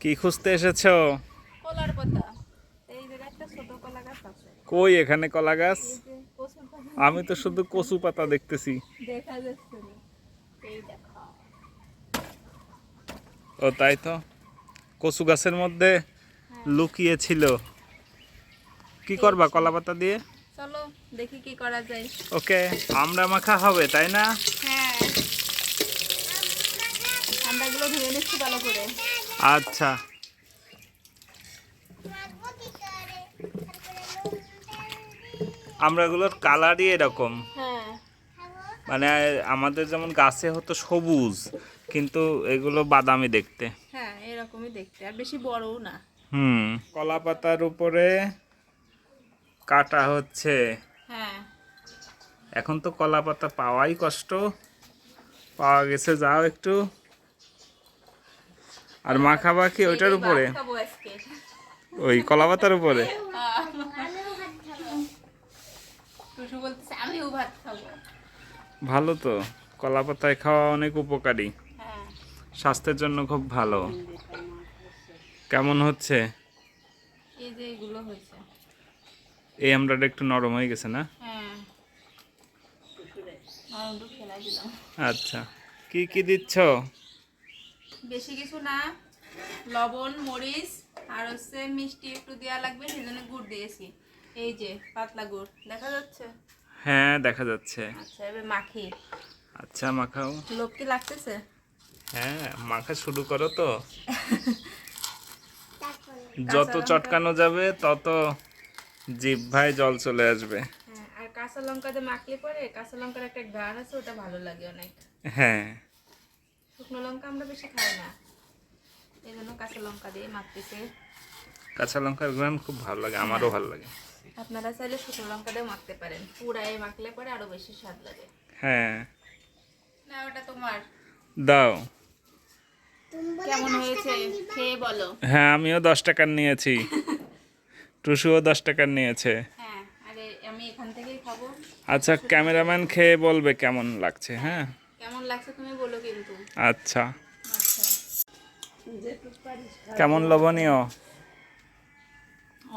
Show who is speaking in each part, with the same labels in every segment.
Speaker 1: কি খুঁজতে এসেছ?
Speaker 2: কলার পাতা। এই জায়গায় একটা ছোট কলা গাছ আছে।
Speaker 1: কই এখানে কলা গাছ?
Speaker 2: যে
Speaker 1: আমি তো শুধু কচু পাতা দেখতেছি।
Speaker 2: দেখা যাচ্ছে না। এই দেখো।
Speaker 1: ও তাই তো। কচু গাছের মধ্যে লুকিয়ে ছিল কি করবা কলা পাতা দিয়ে?
Speaker 2: চলো দেখি কি করা যায়।
Speaker 1: ওকে আমরা মাখা হবে তাই না?
Speaker 2: হ্যাঁ। ঠান্ডাগুলো ধুয়ে নিচ্ছি ভালো করে।
Speaker 1: আচ্ছা। আমরাগুলোর কালারই এরকম।
Speaker 2: হ্যাঁ।
Speaker 1: মানে আমাদের যেমন গাছে হতো সবুজ কিন্তু এগুলো বাদামি দেখতে।
Speaker 2: হ্যাঁ এরকমই দেখতে আর বেশি বড়ও না।
Speaker 1: হুম কলা পাতার উপরে কাটা হচ্ছে।
Speaker 2: হ্যাঁ।
Speaker 1: এখন তো কলা পাতা পাওয়াই কষ্ট পাওয়া গেছে যাও একটু। আর মাখাবা কি ওইটার উপরে? ওই কলা পাতার উপরে ভালো তো কলা পাতায় খাওয়া অনেক উপকারী।
Speaker 2: হ্যাঁ।
Speaker 1: স্বাস্থ্যের জন্য খুব ভালো। কেমন হচ্ছে?
Speaker 2: এই
Speaker 1: আমরাটা একটু নরম হয়ে গেছে না?
Speaker 2: হ্যাঁ।
Speaker 1: আচ্ছা। কি কি দিচ্ছ?
Speaker 2: বেশি কিছু না। লবণ মরিচ আর হচ্ছে মিষ্টি একটু দেওয়া লাগবে সেই জন্য গুড় দিয়েছি। এই যে পাতলা গুড়। দেখা যাচ্ছে?
Speaker 1: হ্যাঁ দেখা যাচ্ছে।
Speaker 2: আচ্ছা এবার মাখি।
Speaker 1: আচ্ছা মাখাও।
Speaker 2: লোক কি লাগতেছে?
Speaker 1: হ্যাঁ মাখা শুরু করো তো। যত চটকানো যাবে তত জিভ্ভায় জল চলে আসবে।
Speaker 2: হ্যাঁ আর কাঁচা লঙ্কা দিয়ে মাখলে পরে কাঁচা লঙ্কার একটা গান আছে ওটা ভালো লাগে অনেক।
Speaker 1: হ্যাঁ।
Speaker 2: শুকনো লঙ্কা আমরা বেশি খাই না। এই জন্য কাঁচা লঙ্কা দিয়ে মাখতেছে।
Speaker 1: কাঁচা লঙ্কার গ্রান খুব ভালো লাগে আমারও ভালো লাগে।
Speaker 2: আপনারা চাইলে শুকনো লঙ্কা দিয়ে মাখতে পারেন পুরাই মাখলে পরে আরও বেশি স্বাদ লাগে।
Speaker 1: হ্যাঁ।
Speaker 2: না ওটা তোমার।
Speaker 1: দাও।
Speaker 2: কেমন হয়েছে? খেয়ে বলো।
Speaker 1: হ্যাঁ আমিও দশ টাকার নিয়েছি। টুসুও দশ টাকার নিয়েছে।
Speaker 2: হ্যাঁ আরে আমি এখান থেকেই খাব।
Speaker 1: আচ্ছা ক্যামেরাম্যান খেয়ে বলবে কেমন লাগছে হ্যাঁ?
Speaker 2: কেমন লাগছে তুমি বলো কিন্তু।
Speaker 1: আচ্ছা।
Speaker 2: আচ্ছা।
Speaker 1: কেমন লবণীয়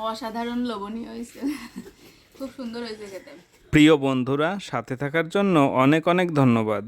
Speaker 2: অসাধারণ লবণীয় হয়েছে। খুব সুন্দর হয়েছে খেতে।
Speaker 1: প্রিয় বন্ধুরা সাথে থাকার জন্য অনেক অনেক ধন্যবাদ।